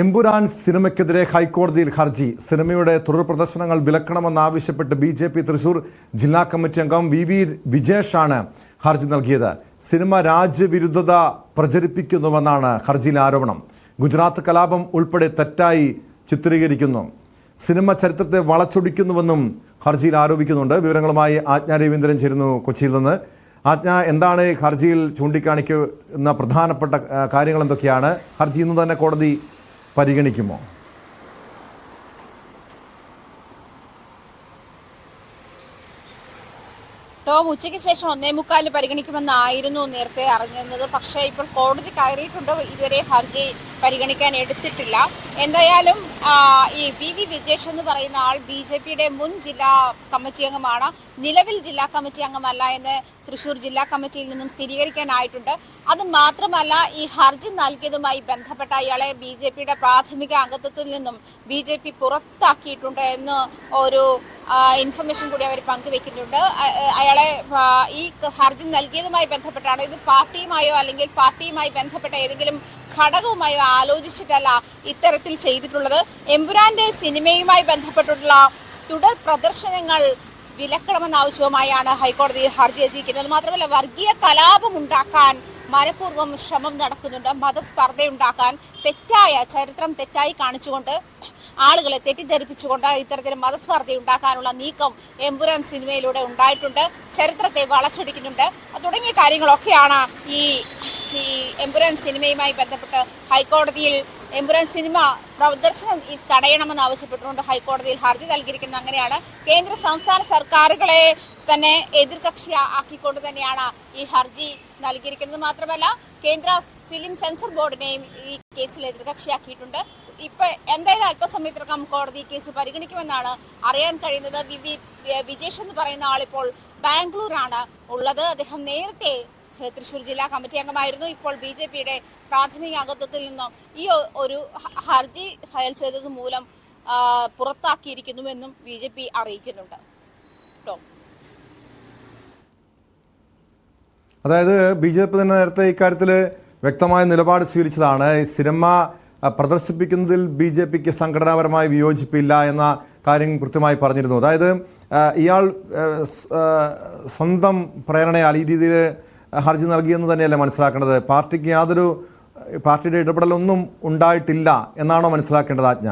എമ്പുരാൻ സിനിമയ്ക്കെതിരെ ഹൈക്കോടതിയിൽ ഹർജി. സിനിമയുടെ തുടർ പ്രദർശനങ്ങൾ വിലക്കണമെന്നാവശ്യപ്പെട്ട് ബി ജെ പി തൃശൂർ ജില്ലാ കമ്മിറ്റി അംഗം വി വി വിജേഷാണ് ഹർജി നൽകിയത്. സിനിമ രാജ്യവിരുദ്ധത പ്രചരിപ്പിക്കുന്നുവെന്നാണ് ഹർജിയിലെ ആരോപണം. ഗുജറാത്ത് കലാപം ഉൾപ്പെടെ തെറ്റായി ചിത്രീകരിക്കുന്നു. സിനിമ ചരിത്രത്തെ വളച്ചൊടിക്കുന്നുവെന്നും ഹർജിയിൽ ആരോപിക്കുന്നുണ്ട്. വിവരങ്ങളുമായി ആജ്ഞ രവീന്ദ്രൻ ചേരുന്നു കൊച്ചിയിൽ നിന്ന്. ആജ്ഞ എന്താണ് ഹർജിയിൽ ചൂണ്ടിക്കാണിക്കുന്ന പ്രധാനപ്പെട്ട കാര്യങ്ങൾ എന്തൊക്കെയാണ്? ഹർജി ഇന്ന് തന്നെ കോടതി പരിഗണിക്കുമോ? ടോം ഉച്ചയ്ക്ക് ശേഷം ഒന്നേ മുക്കാലിന് പരിഗണിക്കുമെന്നായിരുന്നു നേരത്തെ അറിഞ്ഞിരുന്നത്. പക്ഷേ ഇപ്പോൾ കോടതി കയറിയിട്ടുണ്ടോ? ഇതുവരെ ഹർജി പരിഗണിക്കാൻ എടുത്തിട്ടില്ല. എന്തായാലും ഈ വി വി വിജേഷ് എന്ന് പറയുന്ന ആൾ ബി ജെ പിയുടെ മുൻ ജില്ലാ കമ്മിറ്റി അംഗമാണ്. നിലവിൽ ജില്ലാ കമ്മിറ്റി അംഗമല്ല എന്ന് തൃശൂർ ജില്ലാ കമ്മിറ്റിയിൽ നിന്നും സ്ഥിരീകരിക്കാനായിട്ടുണ്ട്. അത് മാത്രമല്ല ഈ ഹർജി നൽകിയതുമായി ബന്ധപ്പെട്ട ഇയാളെ ബി ജെ പിയുടെ പ്രാഥമിക അംഗത്വത്തിൽ നിന്നും ബി ജെ പി പുറത്താക്കിയിട്ടുണ്ട് എന്ന് ഒരു ഇൻഫർമേഷൻ കൂടി അവർ പങ്കുവെക്കുന്നുണ്ട്. അയാളെ ഈ ഹർജി നൽകിയതുമായി ബന്ധപ്പെട്ടാണ്. ഇത് പാർട്ടിയുമായോ അല്ലെങ്കിൽ പാർട്ടിയുമായി ബന്ധപ്പെട്ട ഏതെങ്കിലും ഘടകവുമായോ ആലോചിച്ചിട്ടല്ല ഇത്തരത്തിൽ ചെയ്തിട്ടുള്ളത്. എമ്പുരാന്റെ സിനിമയുമായി ബന്ധപ്പെട്ടിട്ടുള്ള തുടർ പ്രദർശനങ്ങൾ വിലക്കണമെന്ന ആവശ്യവുമായാണ് ഹൈക്കോടതി ഹർജി എത്തിയിരിക്കുന്നത് മാത്രമല്ല വർഗീയ കലാപം ഉണ്ടാക്കാൻ മനഃപൂർവം ശ്രമം നടക്കുന്നുണ്ട്. മതസ്പർദ്ധയുണ്ടാക്കാൻ തെറ്റായ ചരിത്രം തെറ്റായി കാണിച്ചുകൊണ്ട് ആളുകളെ തെറ്റിദ്ധരിപ്പിച്ചുകൊണ്ട് ഇത്തരത്തിൽ മതസ്പർദ്ധ ഉണ്ടാക്കാനുള്ള നീക്കം എമ്പുരാൻ സിനിമയിലൂടെ ഉണ്ടായിട്ടുണ്ട്. ചരിത്രത്തെ വളച്ചൊടിക്കുന്നുണ്ട്. തുടങ്ങിയ കാര്യങ്ങളൊക്കെയാണ് ഈ ഈ എമ്പുരാൻ സിനിമയുമായി ബന്ധപ്പെട്ട് ഹൈക്കോടതിയിൽ എമ്പുരാൻ സിനിമ പ്രദർശനം തടയണമെന്ന് ആവശ്യപ്പെട്ടുകൊണ്ട് ഹൈക്കോടതിയിൽ ഹർജി നൽകിയിരിക്കുന്നത് അങ്ങനെയാണ്. കേന്ദ്ര സംസ്ഥാന സർക്കാരുകളെ തന്നെ എതിർകക്ഷി ആക്കിക്കൊണ്ട് തന്നെയാണ് ഈ ഹർജി നൽകിയിരിക്കുന്നത്. മാത്രമല്ല കേന്ദ്ര ഫിലിം സെൻസർ ബോർഡിനെയും ഈ കേസിൽ എതിർകക്ഷിയാക്കിയിട്ടുണ്ട്. ഇപ്പൊ എന്തായാലും അല്പസമയത്തിനകം കോടതി കേസ് പരിഗണിക്കുമെന്നാണ് അറിയാൻ കഴിയുന്നത്. വി വി വിജേഷ് എന്ന് പറയുന്ന ആളിപ്പോൾ ബാംഗ്ലൂരാണ് ഉള്ളത്. അദ്ദേഹം നേരത്തെ തൃശൂർ ജില്ലാ കമ്മിറ്റി അംഗമായിരുന്നു. ഇപ്പോൾ ബി ജെ പിയുടെ പ്രാഥമിക അംഗത്വത്തിൽ നിന്നും ഈ ഒരു ഹർജി ഫയൽ ചെയ്തത് മൂലം പുറത്താക്കിയിരിക്കുന്നുവെന്നും ബി ജെ പി അറിയിക്കുന്നുണ്ട്. കേട്ടോ അതായത് ബി ജെ പി തന്നെ നേരത്തെ ഇക്കാര്യത്തിൽ വ്യക്തമായ നിലപാട് സ്വീകരിച്ചതാണ്. സിനിമ പ്രദർശിപ്പിക്കുന്നതിൽ ബി ജെ പിക്ക് സംഘടനാപരമായി വിയോജിപ്പില്ല എന്ന കാര്യം കൃത്യമായി പറഞ്ഞിരുന്നു. അതായത് ഇയാൾ സ്വന്തം പ്രേരണയാൽ ഈ രീതിയിൽ ഹർജി നൽകിയെന്ന് തന്നെയല്ലേ മനസ്സിലാക്കേണ്ടത്? പാർട്ടിക്ക് യാതൊരു പാർട്ടിയുടെ ഇടപെടലൊന്നും ഉണ്ടായിട്ടില്ല എന്നാണോ മനസ്സിലാക്കേണ്ടത് ആജ്ഞ?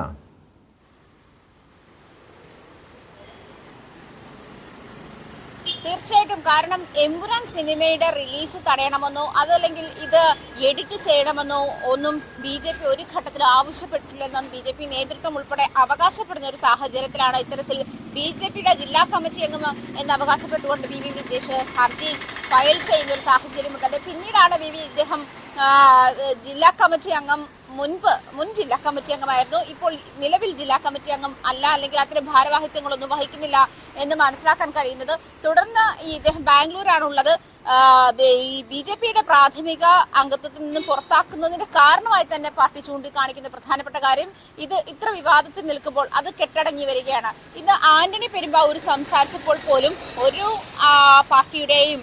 തീർച്ചയായിട്ടും കാരണം എമ്പുരാൻ സിനിമയുടെ റിലീസ് തടയണമെന്നോ അതല്ലെങ്കിൽ ഇത് എഡിറ്റ് ചെയ്യണമെന്നോ ഒന്നും ബി ജെ പി ഒരു ഘട്ടത്തിൽ ആവശ്യപ്പെട്ടില്ലെന്നും ബി ജെ പി നേതൃത്വം ഉൾപ്പെടെ അവകാശപ്പെടുന്ന ഒരു സാഹചര്യത്തിലാണ് ഇത്തരത്തിൽ ബി ജെ പിയുടെ ജില്ലാ കമ്മിറ്റി അംഗം എന്ന് അവകാശപ്പെട്ടുകൊണ്ട് വി വി വിജേഷ് ഹർജി ഫയൽ ചെയ്യുന്ന ഒരു സാഹചര്യമുണ്ട്. അത് പിന്നീടാണ് വി വി ഇദ്ദേഹം ജില്ലാ കമ്മിറ്റി അംഗം മുൻപ് മുൻ ജില്ലാ കമ്മിറ്റി അംഗമായിരുന്നു. ഇപ്പോൾ നിലവിൽ ജില്ലാ കമ്മിറ്റി അംഗം അല്ല അല്ലെങ്കിൽ അത്തരം ഭാരവാഹിത്വങ്ങളൊന്നും വഹിക്കുന്നില്ല എന്ന് മനസ്സിലാക്കാൻ കഴിയുന്നത്. തുടർന്ന് ഈ ഇദ്ദേഹം ബാംഗ്ലൂരാണുള്ളത്. ഈ ബി ജെ പിയുടെ പ്രാഥമിക അംഗത്വത്തിൽ നിന്നും പുറത്താക്കുന്നതിന്റെ കാരണമായി തന്നെ പാർട്ടി ചൂണ്ടിക്കാണിക്കുന്ന പ്രധാനപ്പെട്ട കാര്യം ഇത് ഇത്ര വിവാദത്തിൽ നിൽക്കുമ്പോൾ അത് കെട്ടടങ്ങി വരികയാണ്. ഇന്ന് ആന്റണി പെരുമ്പാവൂർ സംസാരിച്ചപ്പോൾ പോലും ഒരു പാർട്ടിയുടെയും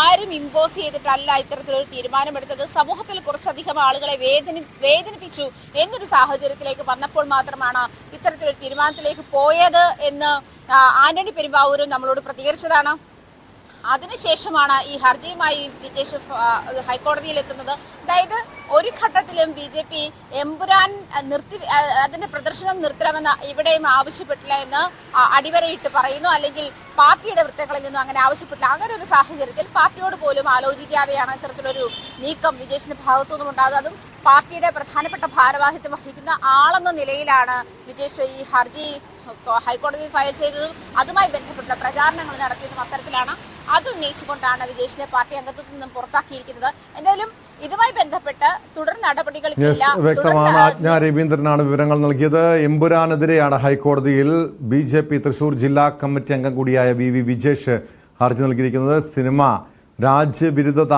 ആരും ഇമ്പോസ് ചെയ്തിട്ടല്ല ഇത്തരത്തിലൊരു തീരുമാനമെടുത്തത്. സമൂഹത്തിൽ കുറച്ചധികം ആളുകളെ വേദനി വേദനിപ്പിച്ചു എന്നൊരു സാഹചര്യത്തിലേക്ക് വന്നപ്പോൾ മാത്രമാണ് ഇത്തരത്തിലൊരു തീരുമാനത്തിലേക്ക് പോയത് എന്ന് ആന്റണി പെരുമ്പാവൂരും നമ്മളോട് പ്രതികരിച്ചതാണ്. അതിനുശേഷമാണ് ഈ ഹർജിയുമായി ഹൈക്കോടതിയിൽ എത്തുന്നത് അതായത് ഒരു ഘട്ടത്തിലും ബി ജെ പി എമ്പുരാൻ നിർത്തി അതിന്റെ പ്രദർശനം നിർത്തണമെന്ന് ഇവിടെയും ആവശ്യപ്പെട്ടില്ല എന്ന് അടിവരയിട്ട് പറയുന്നു. അല്ലെങ്കിൽ പാർട്ടിയുടെ വൃത്തങ്ങളിൽ നിന്നും അങ്ങനെ ആവശ്യപ്പെട്ടില്ല. അങ്ങനെ ഒരു സാഹചര്യത്തിൽ പാർട്ടിയോട് പോലും ആലോചിക്കാതെയാണ് ഇത്തരത്തിലൊരു നീക്കം വിജേഷിന്റെ ഭാഗത്തു നിന്നും ഉണ്ടാകുന്നത്. അതും പാർട്ടിയുടെ പ്രധാനപ്പെട്ട ഭാരവാഹിത്വം വഹിക്കുന്ന ആളെന്ന നിലയിലാണ് വിജേഷ് ഈ ഹർജി ഹൈക്കോടതിയിൽ ഫയൽ ചെയ്തതും അതുമായി ബന്ധപ്പെട്ട പ്രചാരണങ്ങൾ നടത്തിയതും അത്തരത്തിലാണ്. അത് ഉന്നയിച്ചുകൊണ്ടാണ് വിജേഷിനെ പാർട്ടി അംഗത്വത്തിൽ നിന്നും പുറത്താക്കിയിരിക്കുന്നത്. എന്തായാലും ഇതുമായി ബന്ധപ്പെട്ട് തുടർ നടപടികൾക്കില്ല വ്യക്തമാണ്. ആജ്ഞ രവീന്ദ്രനാണ് വിവരങ്ങൾ നൽകിയത്. എമ്പുരാനെതിരെയാണ് ഹൈക്കോടതിയിൽ ബി ജെ പി തൃശൂർ ജില്ലാ കമ്മിറ്റി അംഗം കൂടിയായ വി വി വിജേഷ് ഹർജി നൽകിയിരിക്കുന്നത്. സിനിമ രാജ്യവിരുദ്ധത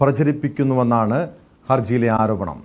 പ്രചരിപ്പിക്കുന്നുവെന്നാണ് ഹർജിയിലെ ആരോപണം.